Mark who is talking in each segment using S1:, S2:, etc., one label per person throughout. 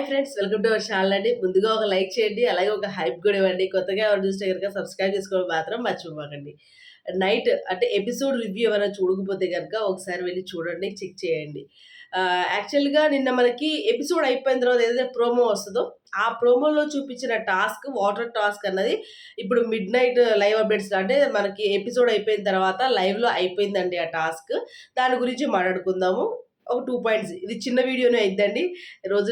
S1: hi friends welcome to our channel అండి ముందుగా ఒక లైక్ చేయండి అలాగే ఒక హైప్ కూడా ఇవ్వండి కొత్తగా ఎవరు చూస్తే కనుక సబ్స్క్రైబ్ చేసుకోవడం మాత్రం మర్చిపోకండి నైట్ అంటే ఎపిసోడ్ రివ్యూ ఏమైనా చూడకపోతే కనుక ఒకసారి వెళ్ళి చూడండి చెక్ చేయండి యాక్చువల్గా నిన్న మనకి ఎపిసోడ్ అయిపోయిన తర్వాత ఏదైతే ప్రోమో వస్తుందో ఆ ప్రోమోలో చూపించిన టాస్క్ వాటర్ టాస్క్ అన్నది ఇప్పుడు మిడ్ నైట్ లైవ్ అప్డేట్స్ అంటే మనకి ఎపిసోడ్ అయిపోయిన తర్వాత లైవ్లో అయిపోయిందండి ఆ టాస్క్ దాని గురించి మాట్లాడుకుందాము ఒక టూ పాయింట్స్ ఇది చిన్న వీడియోనే అయిద్దండి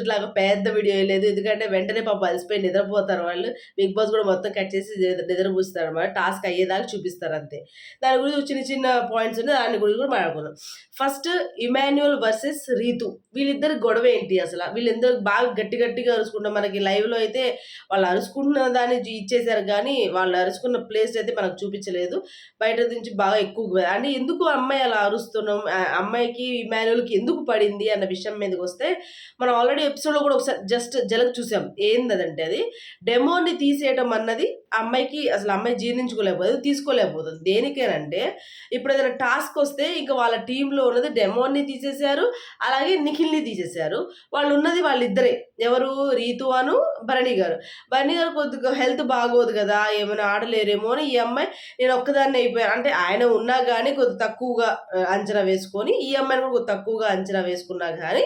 S1: ఇట్లాగా పెద్ద వీడియో లేదు ఎందుకంటే వెంటనే పాప అలసిపోయి నిద్రపోతారు వాళ్ళు బిగ్ బాస్ కూడా మొత్తం కట్ చేసి నిద్రపూస్తారు అనమాట టాస్క్ అయ్యేదాకా చూపిస్తారు అంతే దాని గురించి చిన్న చిన్న పాయింట్స్ ఉన్నాయి దాని గురించి కూడా మాట్లాడుకున్నాం ఫస్ట్ ఇమాన్యువల్ వర్సెస్ రీతు వీళ్ళిద్దరు గొడవ ఏంటి అసలు వీళ్ళిద్దరు బాగా గట్టి గట్టిగా అరుచుకుంటాం మనకి లైవ్లో అయితే వాళ్ళు అరుచుకున్న దాన్ని ఇచ్చేసారు కానీ వాళ్ళు అరుచుకున్న ప్లేస్ అయితే మనకు చూపించలేదు బయట నుంచి బాగా ఎక్కువ అంటే ఎందుకు అమ్మాయి అలా అరుస్తున్నాం అమ్మాయికి ఇమాన్యువల్కి ఎందుకు ఎందుకు పడింది అన్న విషయం మీదకి వస్తే మనం ఆల్రెడీ ఎపిసోడ్లో కూడా ఒకసారి జస్ట్ జలక్ చూసాం ఏందంటే అది డెమోని తీసేయటం అన్నది అమ్మాయికి అసలు అమ్మాయి జీర్ణించుకోలేకపోతుంది తీసుకోలేకపోతుంది దేనికేనంటే ఇప్పుడు ఏదైనా టాస్క్ వస్తే ఇంకా వాళ్ళ టీంలో ఉన్నది డెమోన్ని తీసేశారు అలాగే నిఖిల్ని తీసేశారు వాళ్ళు ఉన్నది వాళ్ళిద్దరే ఎవరు రీతు అను భరణి గారు భరణి గారు కొద్దిగా హెల్త్ బాగోదు కదా ఏమైనా ఆడలేరేమో అని ఈ అమ్మాయి నేను ఒక్కదాన్ని అయిపోయాను అంటే ఆయన ఉన్నా కానీ కొద్ది తక్కువగా అంచనా వేసుకొని ఈ అమ్మాయిని కూడా కొద్ది తక్కువగా అంచనా వేసుకున్నా కానీ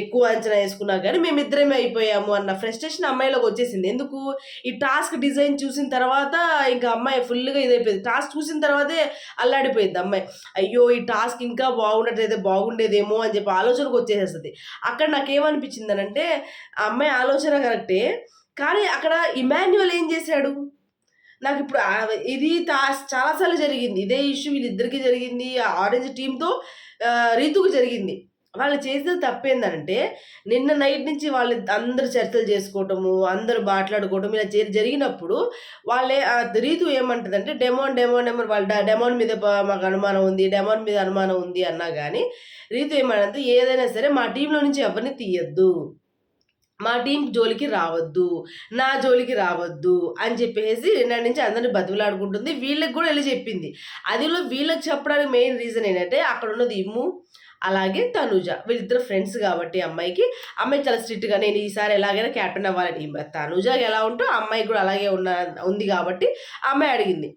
S1: ఎక్కువ అంచనా వేసుకున్నా కానీ మేమిద్దరమే అయిపోయాము అన్న ఫ్రస్ట్రేషన్ అమ్మాయిలోకి వచ్చేసింది ఎందుకు ఈ టాస్క్ డిజైన్ చూసిన తర్వాత ఇంకా అమ్మాయి ఫుల్గా ఇదైపోయింది టాస్క్ చూసిన తర్వాతే అల్లాడిపోయింది అమ్మాయి అయ్యో ఈ టాస్క్ ఇంకా బాగున్నట్టయితే బాగుండేదేమో అని చెప్పి ఆలోచనకు వచ్చేసేస్తుంది అక్కడ నాకేమనిపించింది అని అంటే అమ్మాయి ఆలోచన కరెక్టే కానీ అక్కడ ఇమాన్యువల్ ఏం చేశాడు నాకు ఇప్పుడు ఇది చాలాసార్లు జరిగింది ఇదే ఇష్యూ వీళ్ళిద్దరికీ జరిగింది ఆరెంజ్ టీంతో రీతుకు జరిగింది వాళ్ళు చేసిన తప్పేందంటే నిన్న నైట్ నుంచి వాళ్ళు అందరు చర్చలు చేసుకోవటము అందరూ మాట్లాడుకోవటం ఇలా జరిగినప్పుడు వాళ్ళే రీతు అంటే డెమోన్ డెమోన్ డెమోన్ వాళ్ళ డెమోన్ మీద మాకు అనుమానం ఉంది డెమోన్ మీద అనుమానం ఉంది అన్నా కానీ రీతు ఏమంటే ఏదైనా సరే మా టీంలో నుంచి ఎవరిని తీయద్దు మా టీం జోలికి రావద్దు నా జోలికి రావద్దు అని చెప్పేసి నిన్నటి నుంచి అందరిని బతుకులాడుకుంటుంది వీళ్ళకి కూడా వెళ్ళి చెప్పింది అదిలో వీళ్ళకి చెప్పడానికి మెయిన్ రీజన్ ఏంటంటే అక్కడ ఉన్నది ఇమ్ము అలాగే తనుజ వీళ్ళిద్దరు ఫ్రెండ్స్ కాబట్టి అమ్మాయికి అమ్మాయి చాలా స్ట్రిక్ట్గా నేను ఈసారి ఎలాగైనా క్యాప్టెన్ అవ్వాలని తనుజ ఎలా ఉంటో అమ్మాయి కూడా అలాగే ఉన్న ఉంది కాబట్టి అమ్మాయి అడిగింది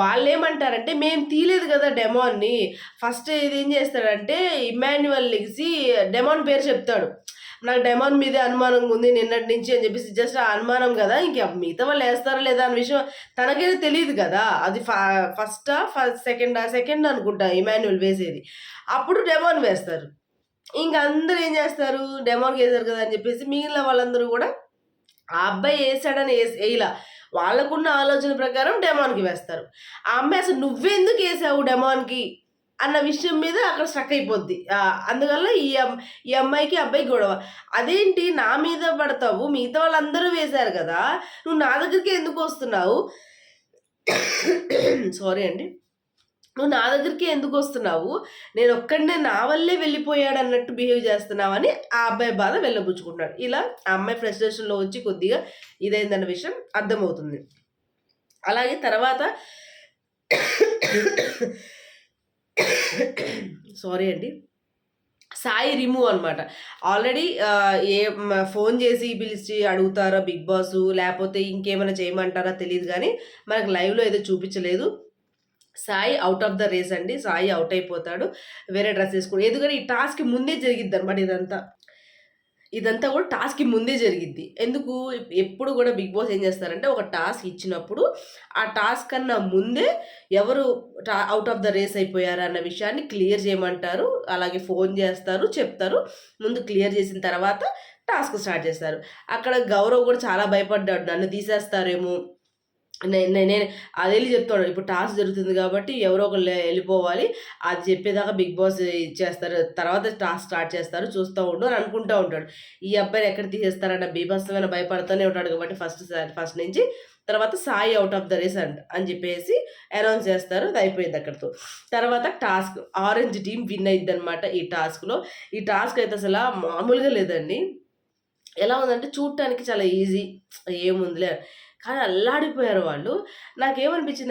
S1: వాళ్ళు ఏమంటారంటే మేము తీయలేదు కదా డెమోన్ని ఫస్ట్ ఇది ఏం చేస్తాడంటే ఇమాన్యువల్ లెగ్సి డెమోన్ పేరు చెప్తాడు నాకు డైమండ్ మీదే అనుమానంగా ఉంది నిన్నటి నుంచి అని చెప్పేసి జస్ట్ ఆ అనుమానం కదా ఇంక మిగతా వాళ్ళు వేస్తారా లేదా అనే విషయం తనకైతే తెలియదు కదా అది ఫస్టా ఫస్ట్ సెకండ్ సెకండ్ అనుకుంటా ఇమాన్యువల్ వేసేది అప్పుడు డెమాన్ వేస్తారు ఇంక అందరూ ఏం చేస్తారు డెమాన్ వేశారు కదా అని చెప్పేసి మిగిలిన వాళ్ళందరూ కూడా ఆ అబ్బాయి వేసాడని వేయలా వాళ్ళకున్న ఆలోచన ప్రకారం డెమాన్కి వేస్తారు ఆ అమ్మాయి అసలు నువ్వెందుకు వేసావు డెమాన్కి అన్న విషయం మీద అక్కడ స్ట్రక్ అయిపోద్ది అందువల్ల ఈ ఈ అమ్మాయికి అబ్బాయి గొడవ అదేంటి నా మీద పడతావు మిగతా వాళ్ళందరూ వేశారు కదా నువ్వు నా దగ్గరికి ఎందుకు వస్తున్నావు సారీ అండి నువ్వు నా దగ్గరికి ఎందుకు వస్తున్నావు నేను ఒక్కడనే నా వల్లే వెళ్ళిపోయాడు అన్నట్టు బిహేవ్ చేస్తున్నావని ఆ అబ్బాయి బాధ వెళ్ళబుచ్చుకుంటున్నాడు ఇలా ఆ అమ్మాయి ఫ్రస్ట్రేషన్లో వచ్చి కొద్దిగా ఇదైందన్న విషయం అర్థమవుతుంది అలాగే తర్వాత సారీ అండి సాయి రిమూవ్ అనమాట ఆల్రెడీ ఏ ఫోన్ చేసి పిలిచి అడుగుతారా బిగ్ బాస్ లేకపోతే ఇంకేమైనా చేయమంటారా తెలియదు కానీ మనకు లైవ్లో ఏదో చూపించలేదు Sai out of the race అండి సాయి అవుట్ అయిపోతాడు వేరే డ్రెస్ వేసుకోడు ఎందుకంటే ఈ టాస్క్ ముందే జరిగిద్ది అనమాట ఇదంతా ఇదంతా కూడా టాస్క్కి ముందే జరిగిద్ది ఎందుకు ఎప్పుడు కూడా బిగ్ బాస్ ఏం చేస్తారంటే ఒక టాస్క్ ఇచ్చినప్పుడు ఆ టాస్క్ కన్నా ముందే ఎవరు అవుట్ ఆఫ్ ద రేస్ అయిపోయారు అన్న విషయాన్ని క్లియర్ చేయమంటారు అలాగే ఫోన్ చేస్తారు చెప్తారు ముందు క్లియర్ చేసిన తర్వాత టాస్క్ స్టార్ట్ చేస్తారు అక్కడ గౌరవ్ కూడా చాలా భయపడ్డాడు నన్ను తీసేస్తారేమో నేను అది వెళ్ళి చెప్తాడు ఇప్పుడు టాస్క్ జరుగుతుంది కాబట్టి ఎవరో ఒకరు వెళ్ళిపోవాలి అది చెప్పేదాకా బిగ్ బాస్ ఇచ్చేస్తారు తర్వాత టాస్క్ స్టార్ట్ చేస్తారు చూస్తూ ఉండు అని అనుకుంటూ ఉంటాడు ఈ అబ్బాయిని ఎక్కడ తీసేస్తారన్న బీభత్సమైన భయపడుతూనే ఉంటాడు కాబట్టి ఫస్ట్ ఫస్ట్ నుంచి తర్వాత Sai out of the race అని చెప్పేసి అనౌన్స్ చేస్తారు అది అయిపోయింది అక్కడితో తర్వాత టాస్క్ ఆరెంజ్ టీం విన్ అయింది అనమాట ఈ టాస్క్లో ఈ టాస్క్ అయితే అసలు మామూలుగా లేదండి ఎలా ఉందంటే చూడటానికి చాలా ఈజీ ఏముందిలే కానీ అల్లాడిపోయారు వాళ్ళు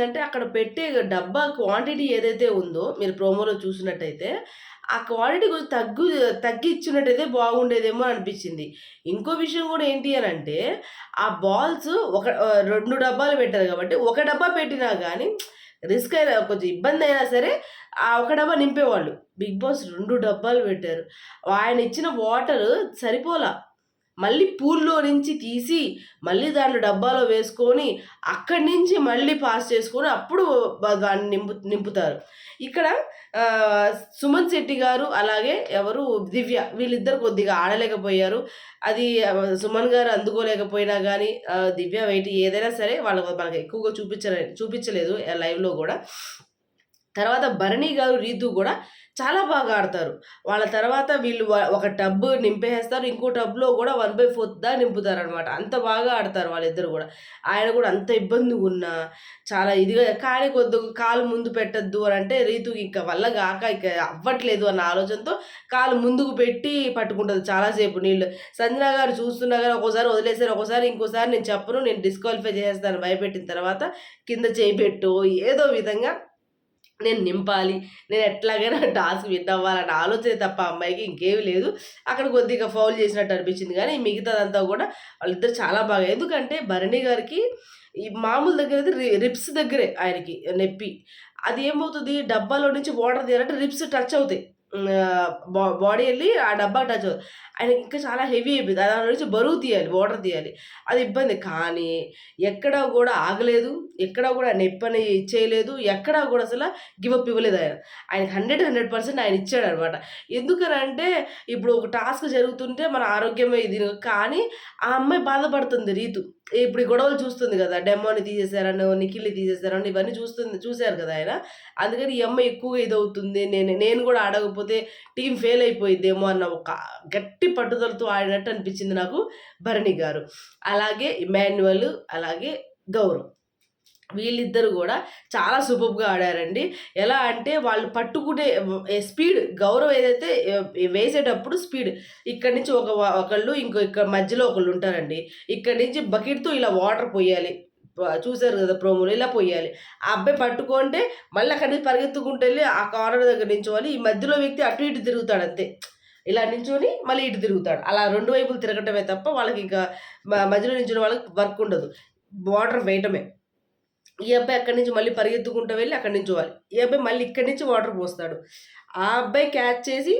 S1: అంటే అక్కడ పెట్టే డబ్బా క్వాంటిటీ ఏదైతే ఉందో మీరు ప్రోమోలో చూసినట్టయితే ఆ క్వాలిటీ కొంచెం తగ్గు తగ్గిచ్చినట్టయితే బాగుండేదేమో అనిపించింది ఇంకో విషయం కూడా ఏంటి అని అంటే ఆ బాల్స్ ఒక రెండు డబ్బాలు పెట్టారు కాబట్టి ఒక డబ్బా పెట్టినా కానీ రిస్క్ అయినా కొంచెం ఇబ్బంది అయినా సరే ఆ ఒక డబ్బా నింపేవాళ్ళు బిగ్ బాస్ రెండు డబ్బాలు పెట్టారు ఆయన ఇచ్చిన వాటర్ సరిపోలా మళ్ళీ పూల్లో నుంచి తీసి మళ్ళీ దాన్ని డబ్బాలో వేసుకొని అక్కడి నుంచి మళ్ళీ పాస్ చేసుకొని అప్పుడు దాన్ని నింపు నింపుతారు ఇక్కడ సుమన్ శెట్టి గారు అలాగే ఎవరు దివ్య వీళ్ళిద్దరు కొద్దిగా ఆడలేకపోయారు అది సుమన్ గారు అందుకోలేకపోయినా కానీ దివ్య వెయిట్ ఏదైనా సరే వాళ్ళు మనకి ఎక్కువగా చూపించలే చూపించలేదు లైవ్లో కూడా తర్వాత భరణి గారు రీతు కూడా చాలా బాగా ఆడతారు వాళ్ళ తర్వాత వీళ్ళు ఒక టబ్ నింపేస్తారు ఇంకో టబ్లో కూడా వన్ బై ఫోర్త్ దా నింపుతారు అనమాట అంత బాగా ఆడతారు వాళ్ళిద్దరు కూడా ఆయన కూడా అంత ఇబ్బందిగా ఉన్నా చాలా ఇదిగా కానీ కొద్ది కాలు ముందు పెట్టద్దు అని అంటే రీతుకి ఇంకా వల్ల కాక ఇక అవ్వట్లేదు అన్న ఆలోచనతో కాలు ముందుకు పెట్టి పట్టుకుంటుంది చాలాసేపు నీళ్ళు సంజన గారు చూస్తున్నా కానీ ఒక్కోసారి వదిలేసారు ఒక్కోసారి ఇంకోసారి నేను చెప్పను నేను డిస్క్వాలిఫై చేసేస్తాను భయపెట్టిన తర్వాత కింద చేయి పెట్టు ఏదో విధంగా నేను నింపాలి నేను ఎట్లాగైనా టాస్క్ విన్ అవ్వాలన్న ఆలోచన తప్ప అమ్మాయికి ఇంకేమి లేదు అక్కడ కొద్దిగా ఫౌల్ చేసినట్టు అనిపించింది కానీ మిగతాదంతా కూడా వాళ్ళిద్దరు చాలా బాగా ఎందుకంటే భరణి గారికి ఈ మామూలు దగ్గర అయితే రిప్స్ దగ్గరే ఆయనకి నొప్పి అది ఏమవుతుంది డబ్బాలో నుంచి వాటర్ తీయాలంటే రిప్స్ టచ్ అవుతాయి బాడీ వెళ్ళి ఆ డబ్బాకి టచ్ అవుతుంది ఆయన ఇంకా చాలా హెవీ అయిపోయింది దాని నుంచి బరువు తీయాలి వాటర్ తీయాలి అది ఇబ్బంది కానీ ఎక్కడ కూడా ఆగలేదు ఎక్కడ కూడా నొప్పని ఇచ్చేయలేదు ఎక్కడ కూడా అసలు గివప్ ఇవ్వలేదు ఆయన ఆయనకి హండ్రెడ్ హండ్రెడ్ పర్సెంట్ ఆయన ఇచ్చాడు అనమాట ఎందుకనంటే ఇప్పుడు ఒక టాస్క్ జరుగుతుంటే మన ఆరోగ్యమే ఇది కానీ ఆ అమ్మాయి బాధపడుతుంది రీతు ఇప్పుడు గొడవలు చూస్తుంది కదా డెమోని తీసేశారనో నిఖిల్ని తీసేశారని ఇవన్నీ చూస్తుంది చూశారు కదా ఆయన అందుకని ఈ అమ్మ ఎక్కువగా ఇదవుతుంది నేను నేను కూడా ఆడకపోతే టీం ఫెయిల్ అయిపోయిద్దేమో అన్న ఒక గట్టి పట్టుదలతో ఆడినట్టు అనిపించింది నాకు భరణి గారు అలాగే మాన్యువల్ అలాగే గౌరవ్ వీళ్ళిద్దరు కూడా చాలా సూపర్గా ఆడారండి ఎలా అంటే వాళ్ళు పట్టుకునే స్పీడ్ గౌరవ్ ఏదైతే వేసేటప్పుడు స్పీడ్ ఇక్కడి నుంచి ఒక ఒకళ్ళు ఇంకో ఇక్కడ మధ్యలో ఒకళ్ళు ఉంటారండి ఇక్కడి నుంచి బకెట్తో ఇలా వాటర్ పోయాలి చూసారు కదా ప్రోమోలు ఇలా పోయాలి ఆ అబ్బాయి పట్టుకుంటే మళ్ళీ అక్కడి నుంచి పరిగెత్తుకుంటూ వెళ్ళి ఆ కార్నర్ దగ్గర నించోవాలి ఈ మధ్యలో వ్యక్తి అటు ఇటు తిరుగుతాడు అంతే ఇలా నించుని మళ్ళీ ఇటు తిరుగుతాడు అలా రెండు వైపులు తిరగటమే తప్ప వాళ్ళకి ఇంకా మధ్యలో నించుని వాళ్ళకి వర్క్ ఉండదు వాటర్ వేయటమే ఈ అబ్బాయి అక్కడి నుంచి మళ్ళీ పరిగెత్తుకుంటూ వెళ్ళి అక్కడి నుంచి పోవాలి ఈ అబ్బాయి మళ్ళీ ఇక్కడి నుంచి వాటర్ పోస్తాడు ఆ అబ్బాయి క్యాచ్ చేసి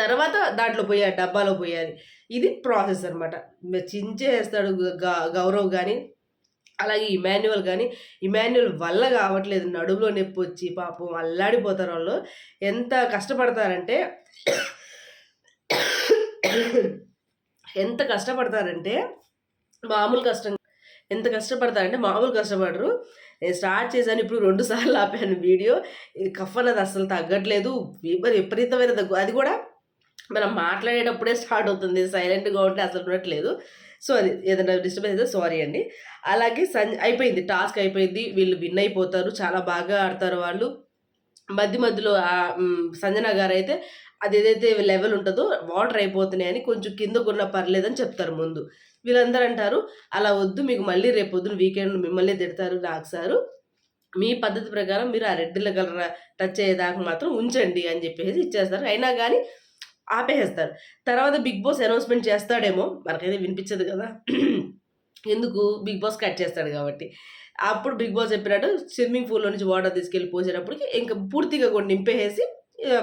S1: తర్వాత దాంట్లో పోయాలి డబ్బాలో పోయాలి ఇది ప్రాసెస్ అనమాట చించేస్తాడు గౌరవ్ కానీ అలాగే ఇమాన్యువల్ కానీ ఇమాన్యువల్ వల్ల కావట్లేదు నడుములో నొప్పి వచ్చి పాపం అల్లాడిపోతారు వాళ్ళు ఎంత కష్టపడతారంటే ఎంత కష్టపడతారంటే మామూలు కష్టం ఎంత కష్టపడతారంటే మామూలు కష్టపడరు నేను స్టార్ట్ చేశాను ఇప్పుడు రెండు సార్లు ఆపాను వీడియో కఫ్ అన్నది అసలు తగ్గట్లేదు మరి విపరీతమైన తగ్గు అది కూడా మనం మాట్లాడేటప్పుడే స్టార్ట్ అవుతుంది సైలెంట్గా ఉంటే అసలు ఉండట్లేదు సో అది ఏదైనా డిస్టర్బెన్స్ అయితే సారీ అండి అలాగే సం అయిపోయింది టాస్క్ అయిపోయింది వీళ్ళు విన్ అయిపోతారు చాలా బాగా ఆడతారు వాళ్ళు మధ్య మధ్యలో సంజన గారు అయితే అది ఏదైతే లెవెల్ ఉంటుందో వాటర్ అయిపోతున్నాయని కొంచెం కిందకున్న పర్లేదని చెప్తారు ముందు వీళ్ళందరూ అంటారు అలా వద్దు మీకు మళ్ళీ రేపు వద్దు వీకెండ్ మిమ్మల్ని తిడతారు నాకు సారు మీ పద్ధతి ప్రకారం మీరు ఆ రెడ్ల కలర్ టచ్ అయ్యేదాకా మాత్రం ఉంచండి అని చెప్పేసి ఇచ్చేస్తారు అయినా కానీ ఆపేసేస్తారు తర్వాత బిగ్ బాస్ అనౌన్స్మెంట్ చేస్తాడేమో మనకైతే వినిపించదు కదా ఎందుకు బిగ్ బాస్ కట్ చేస్తాడు కాబట్టి అప్పుడు బిగ్ బాస్ చెప్పినట్టు స్విమ్మింగ్ పూల్లో నుంచి వాటర్ తీసుకెళ్ళి పోసేటప్పటికి ఇంకా పూర్తిగా కొన్ని నింపేసి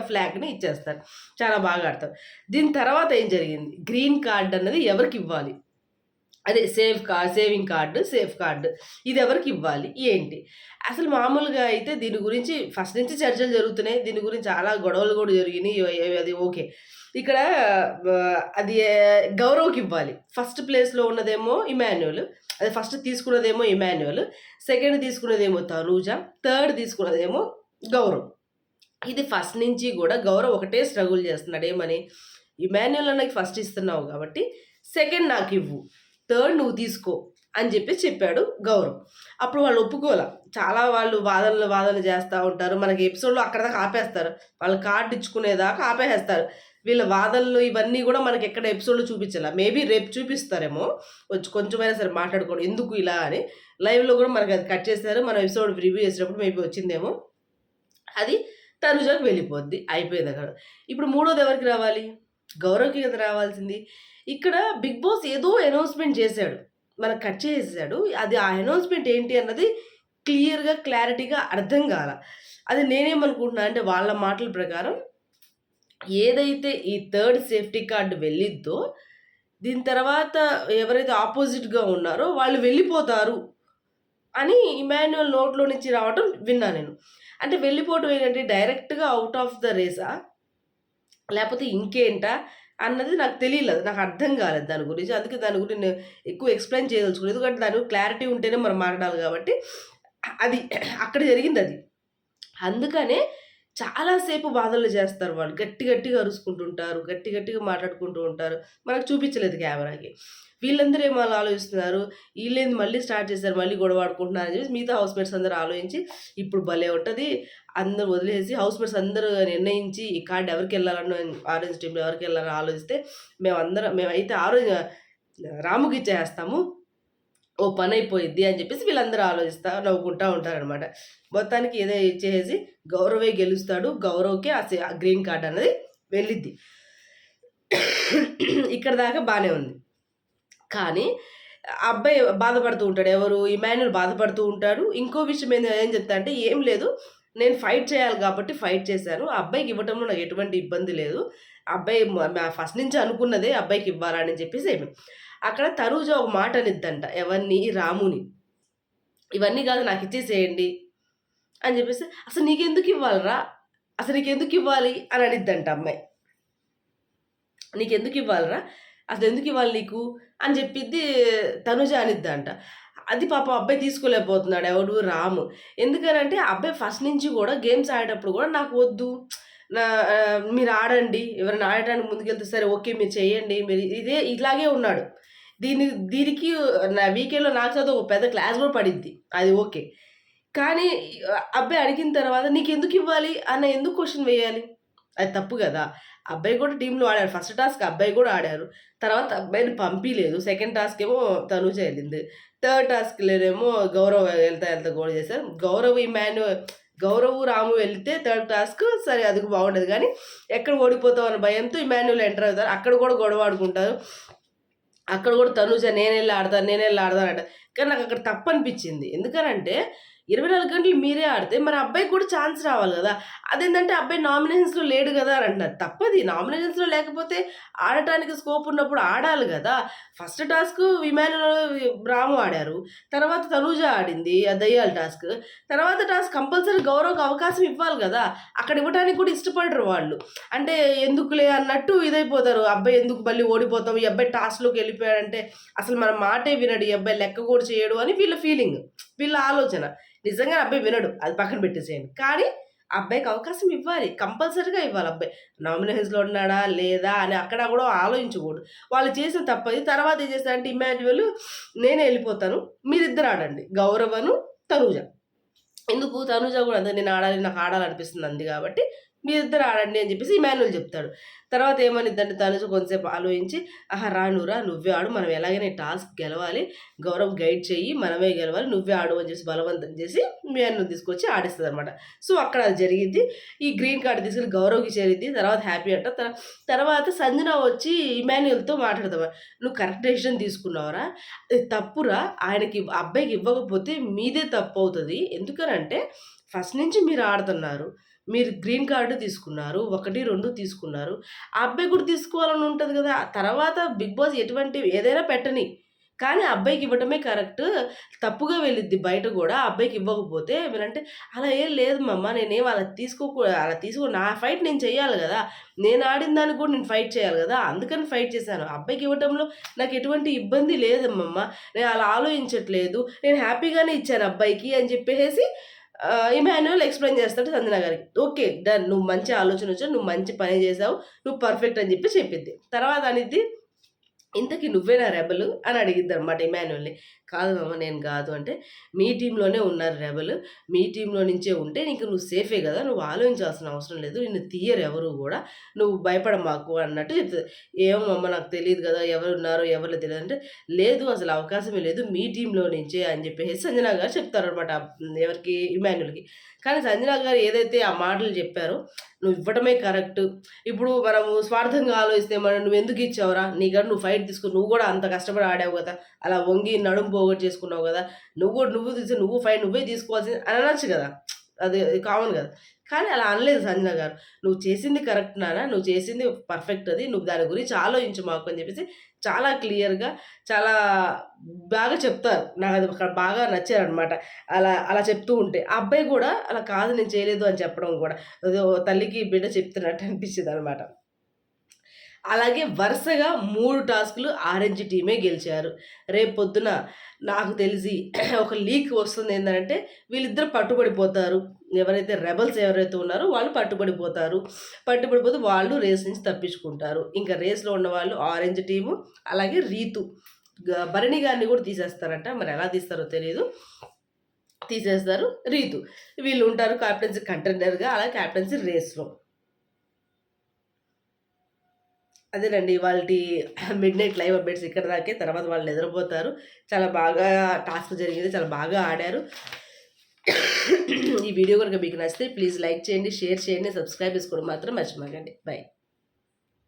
S1: ఫ్లాగ్ని ఇచ్చేస్తారు చాలా బాగా ఆడతారు దీని తర్వాత ఏం జరిగింది గ్రీన్ కార్డ్ అన్నది ఎవరికి ఇవ్వాలి అదే సేవ్ కా సేవింగ్ కార్డు సేఫ్ కార్డు ఇది ఎవరికి ఇవ్వాలి ఏంటి అసలు మామూలుగా అయితే దీని గురించి ఫస్ట్ నుంచి చర్చలు జరుగుతున్నాయి దీని గురించి చాలా గొడవలు కూడా జరిగినాయి అది ఓకే ఇక్కడ అది గౌరవ్కి ఇవ్వాలి ఫస్ట్ ప్లేస్లో ఉన్నదేమో ఇమాన్యువల్ అది ఫస్ట్ తీసుకున్నదేమో ఇమాన్యువల్ సెకండ్ తీసుకున్నదేమో తనూజ థర్డ్ తీసుకున్నదేమో గౌరవ్ ఇది ఫస్ట్ నుంచి కూడా గౌరవ్ ఒకటే స్ట్రగుల్ చేస్తున్నాడు ఏమని ఇమాన్యువల్ నాకు ఫస్ట్ ఇస్తున్నావు కాబట్టి సెకండ్ నాకు ఇవ్వు థర్డ్ నువ్వు తీసుకో అని చెప్పి చెప్పాడు గౌరవ్ అప్పుడు వాళ్ళు ఒప్పుకోలే చాలా వాళ్ళు వాదనలు వాదనలు చేస్తూ ఉంటారు మనకి ఎపిసోడ్లో అక్కడ దాకా ఆపేస్తారు వాళ్ళు కార్డు ఇచ్చుకునేదాకా ఆపేస్తారు వీళ్ళ వాదనలు ఇవన్నీ కూడా మనకి ఎక్కడ ఎపిసోడ్లో చూపించాల మేబీ రేపు చూపిస్తారేమో వచ్చి కొంచెమైనా సరే మాట్లాడుకోండి ఎందుకు ఇలా అని లైవ్లో కూడా మనకి అది కట్ చేస్తారు మనం ఎపిసోడ్ రివ్యూ చేసినప్పుడు మేబీ వచ్చిందేమో అది తనుజకు వెళ్ళిపోద్ది అయిపోయింది అక్కడ ఇప్పుడు మూడోది ఎవరికి రావాలి గౌరవకి కదా రావాల్సింది ఇక్కడ బిగ్ బాస్ ఏదో అనౌన్స్మెంట్ చేశాడు మనకు కట్ చేసేసాడు అది ఆ అనౌన్స్మెంట్ ఏంటి అన్నది క్లియర్గా క్లారిటీగా అర్థం కాల అది నేనేమనుకుంటున్నా అంటే వాళ్ళ మాటల ప్రకారం ఏదైతే ఈ థర్డ్ సేఫ్టీ కార్డు వెళ్ళిద్దో దీని తర్వాత ఎవరైతే ఆపోజిట్గా ఉన్నారో వాళ్ళు వెళ్ళిపోతారు అని ఇమాన్యువల్ నోట్లో నుంచి రావటం విన్నా నేను అంటే వెళ్ళిపోవటం ఏంటంటే డైరెక్ట్గా అవుట్ ఆఫ్ ద రేసా లేకపోతే ఇంకేంటా అన్నది నాకు తెలియలేదు నాకు అర్థం కాలేదు దాని గురించి అందుకే దాని గురించి నేను ఎక్కువ ఎక్స్ప్లెయిన్ చేయదలుచుకోలేదు ఎందుకంటే దానికి క్లారిటీ ఉంటేనే మనం మాట్లాడాలి కాబట్టి అది అక్కడ జరిగింది అది అందుకనే చాలాసేపు బాధలు చేస్తారు వాళ్ళు గట్టి గట్టిగా అరుచుకుంటుంటారు గట్టి గట్టిగా మాట్లాడుకుంటూ ఉంటారు మనకు చూపించలేదు కెమెరాకి వీళ్ళందరూ ఏమో ఆలోచిస్తున్నారు వీళ్ళేంది మళ్ళీ స్టార్ట్ చేశారు మళ్ళీ గొడవ ఆడుకుంటున్నారు అని చెప్పి మిగతా హౌస్ మేట్స్ అందరూ ఆలోచించి ఇప్పుడు భలే ఉంటుంది అందరూ వదిలేసి హౌస్ మేట్స్ అందరూ నిర్ణయించి ఈ కార్డు ఎవరికి వెళ్ళాలని ఆరెంజ్ టీంలో ఎవరికి వెళ్ళాలని ఆలోచిస్తే మేము అందరం మేమైతే ఆరోజు రాముకి ఇచ్చేస్తాము ఓ పని అయిపోయిద్ది అని చెప్పేసి వీళ్ళందరూ ఆలోచిస్తా నవ్వుకుంటా ఉంటారనమాట మొత్తానికి ఏదో ఇచ్చేసి గౌరవే గెలుస్తాడు గౌరవకే ఆ గ్రీన్ కార్డ్ అనేది వెళ్ళిద్ది ఇక్కడ దాకా బాగానే ఉంది కానీ అబ్బాయి బాధపడుతూ ఉంటాడు ఎవరు ఇమాన్యుల్ బాధపడుతూ ఉంటాడు ఇంకో విషయం ఏం ఏం చెప్తా అంటే ఏం లేదు నేను ఫైట్ చేయాలి కాబట్టి ఫైట్ చేశాను అబ్బాయికి ఇవ్వటంలో నాకు ఎటువంటి ఇబ్బంది లేదు అబ్బాయి ఫస్ట్ నుంచి అనుకున్నదే అబ్బాయికి ఇవ్వాలని చెప్పేసి అక్కడ తరూజ ఒక మాట అనిద్దంట ఎవరిని రాముని ఇవన్నీ కాదు నాకు ఇచ్చేసేయండి అని చెప్పేసి అసలు నీకెందుకు ఇవ్వాలరా అసలు నీకెందుకు ఇవ్వాలి అని అనిద్దంట అమ్మాయి నీకెందుకు ఇవ్వాలరా అసలు ఎందుకు ఇవ్వాలి నీకు అని చెప్పిద్ది తనుజ అనిద్దంట అది పాప అబ్బాయి తీసుకోలేకపోతున్నాడు ఎవడు రాము ఎందుకనంటే అబ్బాయి ఫస్ట్ నుంచి కూడా గేమ్స్ ఆడేటప్పుడు కూడా నాకు వద్దు నా మీరు ఆడండి ఎవరైనా ఆడటానికి ముందుకెళ్తే సరే ఓకే మీరు చేయండి మీరు ఇదే ఇలాగే ఉన్నాడు దీని దీనికి నా వీకెండ్లో నాకు చదువు ఒక పెద్ద క్లాస్ కూడా పడిద్ది అది ఓకే కానీ అబ్బాయి అడిగిన తర్వాత నీకు ఎందుకు ఇవ్వాలి అన్న ఎందుకు క్వశ్చన్ వేయాలి అది తప్పు కదా అబ్బాయి కూడా టీంలో ఆడారు ఫస్ట్ టాస్క్ అబ్బాయి కూడా ఆడారు తర్వాత అబ్బాయిని పంపించలేదు సెకండ్ టాస్క్ ఏమో తనుజ వెళ్ళింది థర్డ్ టాస్క్ లేనేమో గౌరవ్ వెళ్తా వెళ్తా గోల్ చేశారు గౌరవ్ ఈ మ్యాన్ గౌరవ్ రాము వెళ్తే థర్డ్ టాస్క్ సరే అది బాగుండదు కానీ ఎక్కడ ఓడిపోతావు అన్న భయంతో ఈ మాన్యువల్ ఎంటర్ అవుతారు అక్కడ కూడా గొడవ ఆడుకుంటారు అక్కడ కూడా తనుజ నేనే వెళ్ళి ఆడతాను నేను వెళ్ళి ఆడతాను అంట కానీ నాకు అక్కడ తప్పనిపించింది ఎందుకనంటే ఇరవై నాలుగు గంటలు మీరే ఆడితే మరి అబ్బాయి కూడా ఛాన్స్ రావాలి కదా అదేంటంటే అబ్బాయి నామినేషన్స్లో లేడు కదా అని అంటున్నారు తప్పది నామినేషన్స్లో లేకపోతే ఆడటానికి స్కోప్ ఉన్నప్పుడు ఆడాలి కదా ఫస్ట్ టాస్క్ విమాన రాము ఆడారు తర్వాత తనూజ ఆడింది దయ్యాల టాస్క్ తర్వాత టాస్క్ కంపల్సరీ గౌరవకు అవకాశం ఇవ్వాలి కదా అక్కడ ఇవ్వడానికి కూడా ఇష్టపడరు వాళ్ళు అంటే ఎందుకులే అన్నట్టు ఇదైపోతారు అబ్బాయి ఎందుకు మళ్ళీ ఓడిపోతాం ఈ అబ్బాయి టాస్క్లోకి వెళ్ళిపోయాడంటే అసలు మన మాటే వినడు ఈ అబ్బాయి లెక్క కూడా చేయడు అని వీళ్ళ ఫీలింగ్ వీళ్ళ ఆలోచన నిజంగా అబ్బాయి వినడు అది పక్కన పెట్టేసేయండి కానీ అబ్బాయికి అవకాశం ఇవ్వాలి కంపల్సరీగా ఇవ్వాలి అబ్బాయి నామినేషన్స్లో ఉన్నాడా లేదా అని అక్కడ కూడా ఆలోచించకూడదు వాళ్ళు చేసిన తప్పది తర్వాత ఏం చేస్తారంటే ఇమాన్యువల్ నేనే వెళ్ళిపోతాను మీరిద్దరు ఆడండి గౌరవను తనూజ ఎందుకు తనూజ కూడా అంతే నేను ఆడాలి నాకు ఆడాలనిపిస్తుంది అంది కాబట్టి మీరిద్దరు ఆడండి అని చెప్పేసి ఇమాన్యుల్ చెప్తాడు తర్వాత ఏమనిద్దంటే తనుజు కొంతసేపు ఆలోచించి ఆహా రానురా నువ్వే ఆడు మనం ఎలాగైనా టాస్క్ గెలవాలి గౌరవ్ గైడ్ చెయ్యి మనమే గెలవాలి నువ్వే ఆడు అని చెప్పేసి బలవంతం చేసి ఇమాన్యుల్ తీసుకొచ్చి ఆడిస్తుంది అనమాట సో అక్కడ అది జరిగింది ఈ గ్రీన్ కార్డు తీసుకుని గౌరవ్కి చేరింది తర్వాత హ్యాపీ అంట తర్వాత సంజన వచ్చి ఇమాన్యుల్తో మాట్లాడదాం నువ్వు కరెక్ట్ డెసిషన్ తీసుకున్నావురా తప్పురా ఆయనకి అబ్బాయికి ఇవ్వకపోతే మీదే తప్పు అవుతుంది ఎందుకనంటే ఫస్ట్ నుంచి మీరు ఆడుతున్నారు మీరు గ్రీన్ కార్డు తీసుకున్నారు ఒకటి రెండు తీసుకున్నారు ఆ అబ్బాయి కూడా తీసుకోవాలని ఉంటుంది కదా తర్వాత బిగ్ బాస్ ఎటువంటి ఏదైనా పెట్టని కానీ అబ్బాయికి ఇవ్వటమే కరెక్ట్ తప్పుగా వెళ్ళిద్ది బయట కూడా అబ్బాయికి ఇవ్వకపోతే మీరంటే అలా ఏం లేదు మమ్మ నేనేం అలా తీసుకోకూడదు అలా తీసుకో నా ఫైట్ నేను చేయాలి కదా నేను ఆడిన దానికి కూడా నేను ఫైట్ చేయాలి కదా అందుకని ఫైట్ చేశాను అబ్బాయికి ఇవ్వటంలో నాకు ఎటువంటి ఇబ్బంది లేదమ్మమ్మ నేను అలా ఆలోచించట్లేదు నేను హ్యాపీగానే ఇచ్చాను అబ్బాయికి అని చెప్పేసి ఇమాన్యువల్ ఎక్స్ప్లెయిన్ చేస్తాడు సంజన గారికి ఓకే డన్ నువ్వు మంచి ఆలోచన వచ్చావు నువ్వు మంచి పని చేసావు నువ్వు పర్ఫెక్ట్ అని చెప్పి చెప్పింది తర్వాత అనిద్ది ఇంతకీ నువ్వేనా రెబలు అని అడిగిద్ది అనమాట ఇమాన్యువల్ని కాదు మామ నేను కాదు అంటే మీ టీంలోనే ఉన్నారు రెబల్ మీ టీంలో నుంచే ఉంటే నీకు నువ్వు సేఫే కదా నువ్వు ఆలోచించాల్సిన అవసరం లేదు నిన్ను తీయరు ఎవరు కూడా నువ్వు భయపడ మాకు అన్నట్టు ఏమో అమ్మ నాకు తెలియదు కదా ఎవరు ఉన్నారో ఎవరు తెలియదు అంటే లేదు అసలు అవకాశమే లేదు మీ టీంలో నుంచే అని చెప్పేసి సంజనా గారు చెప్తారనమాట ఎవరికి ఇమాన్యుల్కి కానీ సంజనా గారు ఏదైతే ఆ మాటలు చెప్పారో నువ్వు ఇవ్వడమే కరెక్ట్ ఇప్పుడు మనము స్వార్థంగా ఆలోచిస్తే మనం నువ్వు ఎందుకు ఇచ్చావురా నీ కానీ నువ్వు ఫైట్ తీసుకుని నువ్వు కూడా అంత కష్టపడి ఆడావు కదా అలా వంగి నడుంపో ఓవర్ చేసుకున్నావు కదా నువ్వు నువ్వు తీసి నువ్వు ఫైన్ నువ్వే తీసుకోవాల్సింది అని అనొచ్చు కదా అది కామన్ కదా కానీ అలా అనలేదు సంజన గారు నువ్వు చేసింది కరెక్ట్ నానా నువ్వు చేసింది పర్ఫెక్ట్ అది నువ్వు దాని గురించి ఆలోచించు మాకు అని చెప్పేసి చాలా క్లియర్గా చాలా బాగా చెప్తారు నాకు అది అక్కడ బాగా నచ్చారు అనమాట అలా అలా చెప్తూ ఉంటే ఆ అబ్బాయి కూడా అలా కాదు నేను చేయలేదు అని చెప్పడం కూడా తల్లికి బిడ్డ చెప్తున్నట్టు అనిపించింది అనమాట అలాగే వరుసగా మూడు టాస్కులు ఆరెంజ్ టీమే గెలిచారు రేపు పొద్దున నాకు తెలిసి ఒక లీక్ వస్తుంది ఏంటంటే వీళ్ళిద్దరు పట్టుబడిపోతారు ఎవరైతే రెబల్స్ ఎవరైతే ఉన్నారో వాళ్ళు పట్టుబడిపోతారు పట్టుబడిపోతే వాళ్ళు రేస్ నుంచి తప్పించుకుంటారు ఇంకా రేస్లో ఉన్న వాళ్ళు ఆరెంజ్ టీము అలాగే రీతు భరణి గారిని కూడా తీసేస్తారంట మరి ఎలా తీస్తారో తెలియదు తీసేస్తారు రీతు వీళ్ళు ఉంటారు క్యాప్టెన్సీ కంటెండర్గా అలాగే క్యాప్టెన్సీ రేస్లో అదేనండి వాళ్ళ మిడ్ నైట్ లైవ్ అప్డేట్స్ ఇక్కడ దాకే తర్వాత వాళ్ళు నిద్రపోతారు చాలా బాగా టాస్క్ జరిగింది చాలా బాగా ఆడారు ఈ వీడియో కనుక మీకు నచ్చితే ప్లీజ్ లైక్ చేయండి షేర్ చేయండి సబ్స్క్రైబ్ చేసుకోవడం మాత్రం మర్చిపోకండి బాయ్